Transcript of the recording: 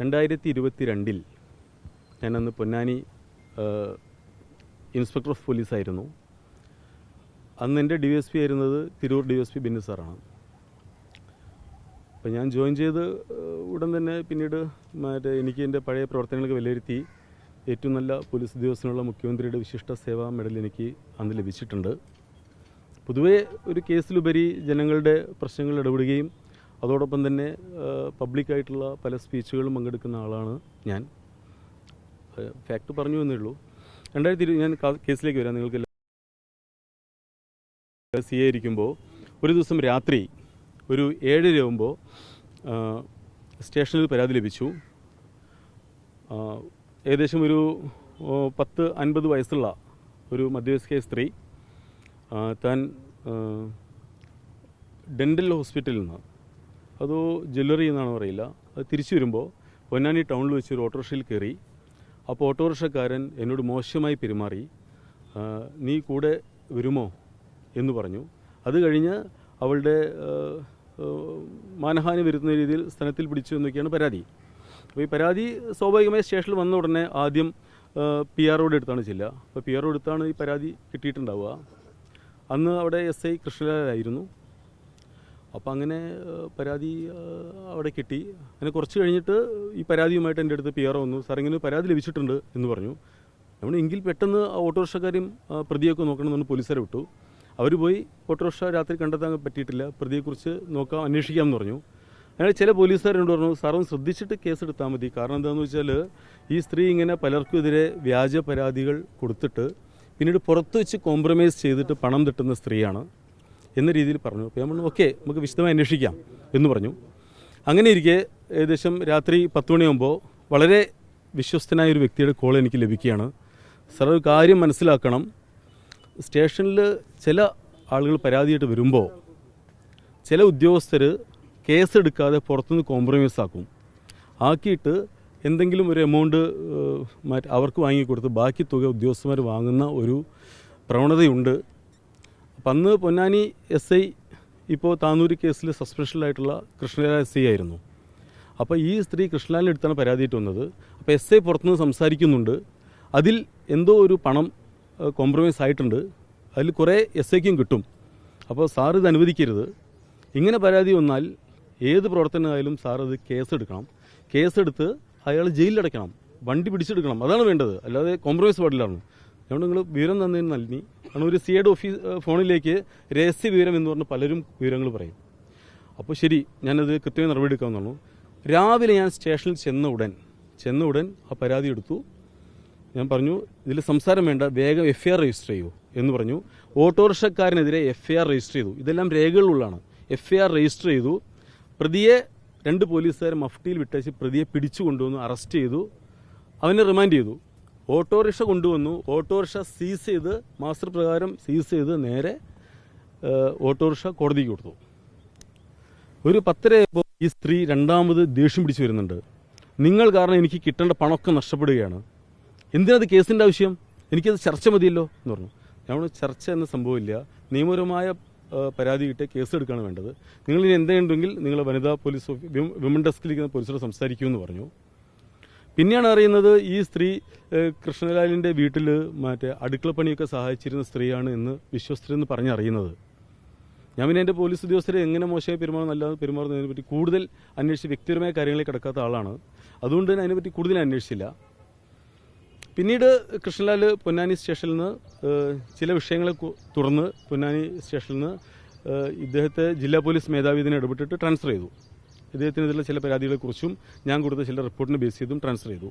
രണ്ടായിരത്തി ഇരുപത്തി രണ്ടിൽ ഞാനന്ന് പൊന്നാനി ഇൻസ്പെക്ടർ ഓഫ് പോലീസ് ആയിരുന്നു അന്ന് എന്റെ ഡി എസ് പി ആയിരുന്നത് Tirur D S P Binnu സാറാണ്. അപ്പോൾ ഞാൻ ജോയിൻ ചെയ്ത് ഉടൻ തന്നെ പിന്നീട് മറ്റേ എനിക്ക് എന്റെ പഴയ പ്രവർത്തനങ്ങൾക്ക് വിലയിരുത്തി ഏറ്റവും നല്ല പോലീസ് ഉദ്യോഗസ്ഥനുള്ള മുഖ്യമന്ത്രിയുടെ വിശിഷ്ട സേവാ മെഡൽ എനിക്ക് അന്ന് ലഭിച്ചിട്ടുണ്ട്. പൊതുവേ ഒരു കേസിലുപരി ജനങ്ങളുടെ പ്രശ്നങ്ങൾ ഇടപെടുകയും അതോടൊപ്പം തന്നെ പബ്ലിക്കായിട്ടുള്ള പല സ്പീച്ചുകളും പങ്കെടുക്കുന്ന ആളാണ് ഞാൻ. ഫാക്ട് പറഞ്ഞു എന്നേ ഉള്ളൂ. രണ്ടായിരത്തി ഇരുപത് ഞാൻ കേസിലേക്ക് വരാം. നിങ്ങൾക്ക് സി എ ഇരിക്കുമ്പോൾ ഒരു ദിവസം രാത്രി ഒരു ഏഴരയാകുമ്പോൾ സ്റ്റേഷനിൽ പരാതി ലഭിച്ചു. ഏകദേശം ഒരു പത്ത് അൻപത് വയസ്സുള്ള ഒരു മധ്യവയസ്കയായ സ്ത്രീ താൻ ഡെന്റൽ ഹോസ്പിറ്റലിൽ നിന്ന് അതോ ജ്വല്ലറി എന്നാണ് പറയില്ല അത് തിരിച്ചു വരുമ്പോൾ പൊന്നാനി ടൗണിൽ വെച്ച് ഒരു ഓട്ടോറിക്ഷയിൽ കയറി. അപ്പോൾ ഓട്ടോറിക്ഷക്കാരൻ എന്നോട് മോശമായി പെരുമാറി. നീ കൂടെ വരുമോ? എന്ന് പറഞ്ഞു. അത് കഴിഞ്ഞ് അവളുടെ മാനഹാനി വരുത്തുന്ന രീതിയിൽ സ്ഥലത്തിൽ പിടിച്ചു എന്നൊക്കെയാണ് പരാതി. അപ്പോൾ ഈ പരാതി സ്വാഭാവികമായി സ്റ്റേഷനിൽ വന്ന ഉടനെ ആദ്യം പി ആർ ഒയുടെ എടുത്താണ് ചെല്ലുക അപ്പോൾ പി ആറോട് എടുത്താണ് ഈ പരാതി കിട്ടിയിട്ടുണ്ടാവുക. അന്ന് അവിടെ എസ് ഐ കൃഷ്ണലാലായിരുന്നു. അപ്പോൾ അങ്ങനെ പരാതി അവിടെ കിട്ടി. അങ്ങനെ കുറച്ച് കഴിഞ്ഞിട്ട് ഈ പരാതിയുമായിട്ട് എന്റെ അടുത്ത് പി ആർ വന്നു. സാർ ഇങ്ങനെ പരാതി ലഭിച്ചിട്ടുണ്ട് എന്ന് പറഞ്ഞു. നമ്മൾ എങ്കിൽ പെട്ടെന്ന് ഓട്ടോറിക്ഷക്കാരും പ്രതിയൊക്കെ നോക്കണമെന്ന് പോലീസുകാരെ വിട്ടു. അവർ പോയി ഓട്ടോറിക്ഷ രാത്രി കണ്ടെത്താൻ പറ്റിയിട്ടില്ല. പ്രതിയെക്കുറിച്ച് നോക്കാം അന്വേഷിക്കാമെന്ന് പറഞ്ഞു. അങ്ങനെ ചില പോലീസുകാരോട് പറഞ്ഞു സാറും ശ്രദ്ധിച്ചിട്ട് കേസ് എടുത്താൽ മതി. കാരണം എന്താണെന്ന് വെച്ചാൽ ഈ സ്ത്രീ ഇങ്ങനെ പലർക്കുമെതിരെ വ്യാജ പരാതികൾ കൊടുത്തിട്ട് പിന്നീട് പുറത്ത് വെച്ച് കോംപ്രമൈസ് ചെയ്തിട്ട് പണം തട്ടുന്ന സ്ത്രീയാണ്. എന്ന രീതിയിൽ പറഞ്ഞു. അപ്പോൾ പറഞ്ഞു ഓക്കെ നമുക്ക് വിശദമായി അന്വേഷിക്കാം എന്ന് പറഞ്ഞു. അങ്ങനെ ഇരിക്കെ ഏകദേശം രാത്രി പത്ത് മണിയാകുമ്പോൾ വളരെ വിശ്വസ്തനായ ഒരു വ്യക്തിയുടെ കോൾ എനിക്ക് ലഭിക്കുകയാണ്. സാർ ഒരു കാര്യം മനസ്സിലാക്കണം. സ്റ്റേഷനിൽ ചില ആളുകൾ പരാതിയായിട്ട് വരുമ്പോൾ ചില ഉദ്യോഗസ്ഥർ കേസെടുക്കാതെ പുറത്തുനിന്ന് കോംപ്രമൈസ് ആക്കും. ആക്കിയിട്ട് എന്തെങ്കിലും ഒരു എമൗണ്ട് അവർക്ക് വാങ്ങിക്കൊടുത്ത് ബാക്കി തുക ഉദ്യോഗസ്ഥന്മാർ വാങ്ങുന്ന ഒരു പ്രവണതയുണ്ട്. അന്ന് പൊന്നാനി എസ് ഐ ഇപ്പോൾ താന്നൂരി കേസിൽ സസ്പെൻഷനിലായിട്ടുള്ള കൃഷ്ണലാൽ എസ് ഐ ആയിരുന്നു. അപ്പോൾ ഈ സ്ത്രീ കൃഷ്ണലാലിന്റെ അടുത്താണ് പരാതിയിട്ട് വന്നത്. അപ്പോൾ എസ് ഐ പുറത്തുനിന്ന് സംസാരിക്കുന്നുണ്ട്. അതിൽ എന്തോ ഒരു പണം കോംപ്രമൈസ് ആയിട്ടുണ്ട്. അതിൽ കുറേ എസ് ഐക്കും കിട്ടും. അപ്പോൾ സാർ ഇത് അനുവദിക്കരുത്. ഇങ്ങനെ പരാതി വന്നാൽ ഏത് പ്രവർത്തനമായാലും സാർ അത് കേസെടുക്കണം. കേസെടുത്ത് അയാൾ ജയിലിലടയ്ക്കണം. വണ്ടി പിടിച്ചെടുക്കണം. അതാണ് വേണ്ടത്. അല്ലാതെ കോംപ്രമൈസ് പാടില്ലാണ് അതുകൊണ്ട് നിങ്ങൾ വിവരം തന്നതിന് നൽകി കാരണം ഒരു സിയുടെ ഓഫീസ് ഫോണിലേക്ക് രഹസ്യ വിവരം എന്ന് പറഞ്ഞ് പലരും വിവരങ്ങൾ പറയും. അപ്പോൾ ശരി ഞാനത് കൃത്യമായി നടപടിയെടുക്കാമെന്ന് പറഞ്ഞു രാവിലെ ഞാൻ സ്റ്റേഷനിൽ ചെന്ന ഉടൻ ചെന്ന ഉടൻ ആ പരാതി എടുത്തു. ഞാൻ പറഞ്ഞു ഇതിൽ സംസാരം വേണ്ട വേഗം എഫ് ഐ ആർ രജിസ്റ്റർ ചെയ്യൂ എന്ന് പറഞ്ഞു. ഓട്ടോറിക്ഷക്കാരനെതിരെ എഫ് ഐ ആർ രജിസ്റ്റർ ചെയ്തു. ഇതെല്ലാം രേഖകളിലുള്ളതാണ് എഫ് ഐ ആർ രജിസ്റ്റർ ചെയ്തു. പ്രതിയെ രണ്ട് പോലീസുകാർ മഫ്റ്റിയിൽ വിട്ടയച്ച് പ്രതിയെ പിടിച്ചു കൊണ്ടുവന്ന് അറസ്റ്റ് ചെയ്തു. അവനെ റിമാൻഡ് ചെയ്തു. ഓട്ടോറിക്ഷ കൊണ്ടുവന്നു. ഓട്ടോറിക്ഷ സീസ് ചെയ്ത് മാസ്റ്റർ പ്രകാരം സീസ് ചെയ്ത് നേരെ ഓട്ടോറിക്ഷ കോടതിക്ക് കൊടുത്തു. ഒരു പത്തരയായപ്പോൾ ഈ സ്ത്രീ രണ്ടാമത് ദേഷ്യം പിടിച്ചു വരുന്നുണ്ട്. നിങ്ങൾ കാരണം എനിക്ക് കിട്ടേണ്ട പണമൊക്കെ നഷ്ടപ്പെടുകയാണ്. എന്തിനത് കേസിന്റെ ആവശ്യം? എനിക്കത് ചർച്ച മതിയല്ലോ എന്ന് പറഞ്ഞു. നമ്മൾ ചർച്ച എന്ന സംഭവമില്ല. നിയമപരമായ പരാതി കിട്ടിയ കേസ് എടുക്കുകയാണ് വേണ്ടത്. നിങ്ങൾ ഇനി എന്തെങ്കിലും നിങ്ങൾ വനിതാ പോലീസ് വിമൻ ഡെസ്കിലിരിക്കുന്ന പോലീസോട് സംസാരിക്കുമെന്ന് പറഞ്ഞു. പിന്നെയാണ് അറിയുന്നത് ഈ സ്ത്രീ കൃഷ്ണലാലിന്റെ വീട്ടിൽ മറ്റേ അടുക്കളപ്പണിയൊക്കെ സഹായിച്ചിരുന്ന സ്ത്രീയാണ് എന്ന് വിശ്വസ്തരെന്ന് പറഞ്ഞറിയുന്നത് ഞാൻ പിന്നെ എന്റെ പോലീസ് ഉദ്യോഗസ്ഥരെ എങ്ങനെ മോശമായി പെരുമാറുന്ന അല്ലാതെ പെരുമാറുന്നതിനെ പറ്റി കൂടുതൽ അന്വേഷിച്ച് വ്യക്തിപരമായ കാര്യങ്ങളിൽ കിടക്കാത്ത ആളാണ്. അതുകൊണ്ട് തന്നെ അതിനെപ്പറ്റി കൂടുതൽ അന്വേഷിച്ചില്ല. പിന്നീട് കൃഷ്ണലാൽ പൊന്നാനി സ്റ്റേഷനിൽ നിന്ന് ചില വിഷയങ്ങളെ തുടർന്ന് പൊന്നാനി സ്റ്റേഷനിൽ നിന്ന് ഇദ്ദേഹത്തെ ജില്ലാ പോലീസ് മേധാവി ഇതിനെ ഇടപെട്ടിട്ട് ട്രാൻസ്ഫർ ചെയ്തു. ഇദ്ദേഹത്തിനെതിരെ ചില പരാതികളെക്കുറിച്ചും ഞാൻ കൊടുത്ത ചില റിപ്പോർട്ടിനെ ബേസ് ചെയ്തും ട്രാൻസ്ഫർ ചെയ്തു.